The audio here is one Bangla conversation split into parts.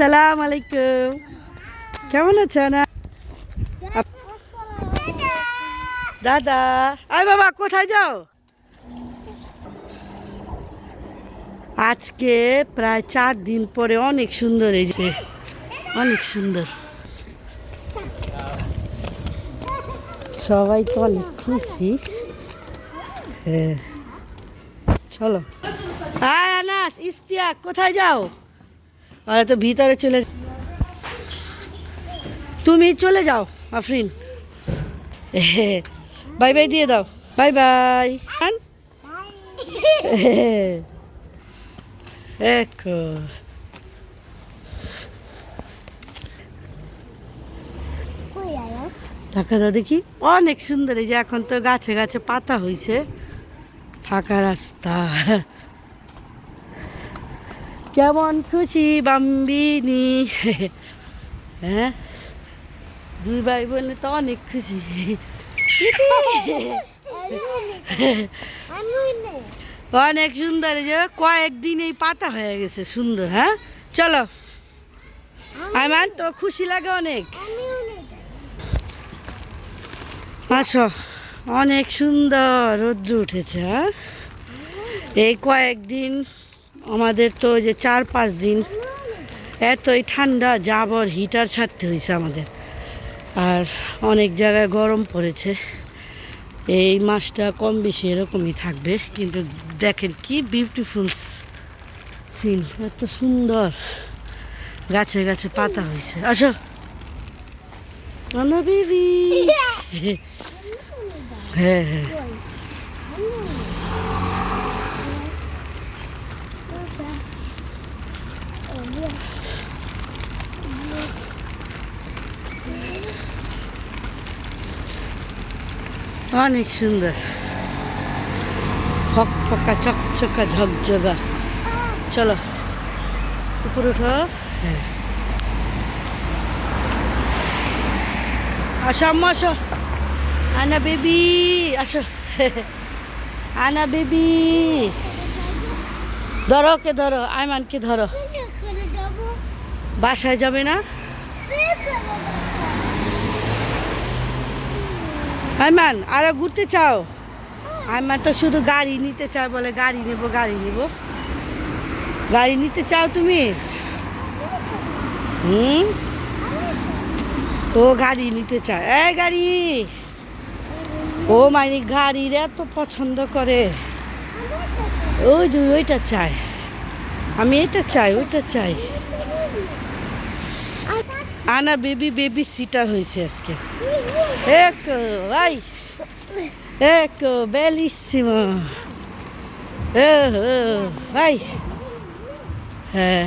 আসসালাম আলাইকুম কেমন আছেন দাদা আয় বাবা কোথায় যাও? আজকে প্রায় চার দিন পরে অনেক সুন্দর এই অনেক সুন্দর। সবাই তো অনেক খুশি। হ্যাঁ। চলো। আয়, আনাস ইস্তিয়াক কোথায় যাও? ওরা তো ভিতরে চলে তুমি চলে যাও, আফরিন। বাই বাই দিয়ে দাও। Bye bye. দেখো দেখা দাও দেখি। অনেক সুন্দর, এই যে এখন তো গাছে গাছে পাতা হয়েছে ফাঁকা রাস্তা। কেমন খুশি বাম্বিনি? হ্যাঁ? দুই ভাই বোনে তো অনেক খুশি। অনেক সুন্দর যে কয়েকদিন এই পাতা হয়ে গেছে, সুন্দর হ্যাঁ? চলো। আইমান, তো খুশি লাগে অনেক। আসো। অনেক সুন্দর রোদ্র উঠেছে হ্যাঁ? এই কয়েকদিন আমাদের তো যে চার পাঁচ দিন এতই ঠান্ডা যাবর হিটার ছাড়তে হয়েছে আমাদের। আর অনেক জায়গায় গরম পড়েছে। এই মাসটা কম বেশি এরকমই থাকবে কিন্তু দেখেন কি বিউটিফুল সিন এত সুন্দর। গাছে গাছে পাতা হয়েছে। আসো। বেবি হ্যাঁ হ্যাঁ। অনেক সুন্দর। ফক ফকা চকচকা ঝকঝকা। চলো উপরে উঠো। হ্যাঁ আসো আম্মা আসো। আনা বেবি আসো। আনা বেবি। ধরো কে ধরো আয়মানকে ধরো। বাসায় যাবে না? আয়মান আরও ঘুরতে চাও? আয়মান তো শুধু গাড়ি নিতে চায় বলে গাড়ি নেব গাড়ি নেব। গাড়ি নিতে চাও তুমি? হুম? ও গাড়ি নিতে চায়। এ গাড়ি! ও মানে গাড়ির এত পছন্দ করে। ওই দুই ওইটা চাই। আমি এটা চাই, ওইটা চাই। আনা বেবি বেবি সিটার হয়েছে আজকে। এক ভাই এক বেলিসিম। ও ভাই হ্যাঁ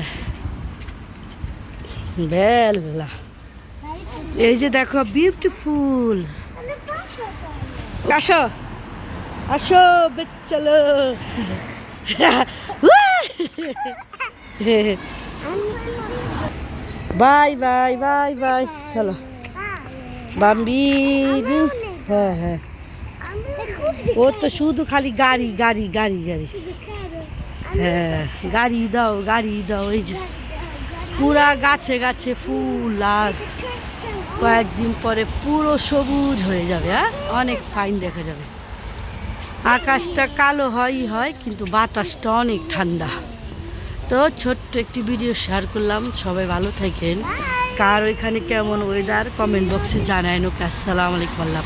বেলা। এই যে দেখো বিউটিফুল আসো আসো বেচ্চাল হ্যাঁ বাই বাই বাই বাই। চলো। বাম্বি হ্যাঁ হ্যাঁ। ও তো শুধু খালি গাড়ি গাড়ি গাড়ি গাড়ি। হ্যাঁ গাড়ি দাও গাড়ি দাও, এই যে। পুরা গাছে গাছে ফুল আর কয়েকদিন পরে পুরো সবুজ হয়ে যাবে হ্যাঁ? অনেক ফাইন দেখা যাবে। আকাশটা কালো হয়ই হয়, কিন্তু বাতাসটা অনেক ঠান্ডা। তো ছোট্ট একটি ভিডিও শেয়ার করলাম। সবাই ভালো থাকেন। কার ওইখানে কেমন ওয়েদার কমেন্ট বক্সে জানায় নোকে। আসসালামু আলাইকুম, আল্লাহ